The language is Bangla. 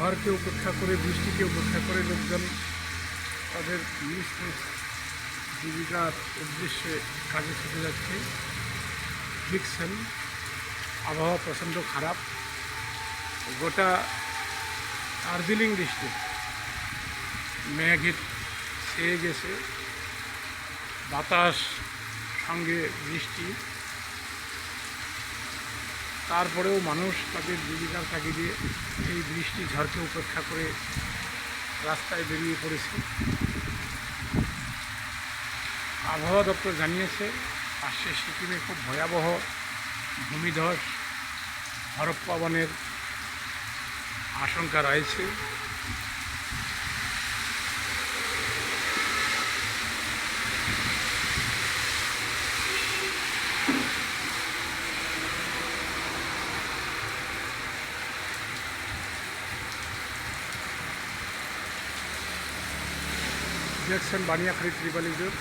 ঝড়কে উপেক্ষা করে, বৃষ্টিকে উপেক্ষা করে লোকজন তাদের নিজ জীবিকার উদ্দেশ্যে কাজে ছুটে যাচ্ছে। দেখছেন আবহাওয়া প্রচণ্ড খারাপ। গোটা দার্জিলিং ডিস্ট্রিক্ট মেঘে ছেয়ে গেছে। বাতাস, সঙ্গে বৃষ্টি। তারপরেও মানুষ তাদের জীবিকার তাগিদে এই বৃষ্টি, ঝড়কে উপেক্ষা করে রাস্তায় বেরিয়ে পড়েছে। আবহাওয়া দপ্তর জানিয়েছে আসছে সিকিমে খুব ভয়াবহ ভূমিধস হরপ্পাবনের আশঙ্কা রয়েছে। দেখছেন বানিয়াখালী ত্রিপালিজোর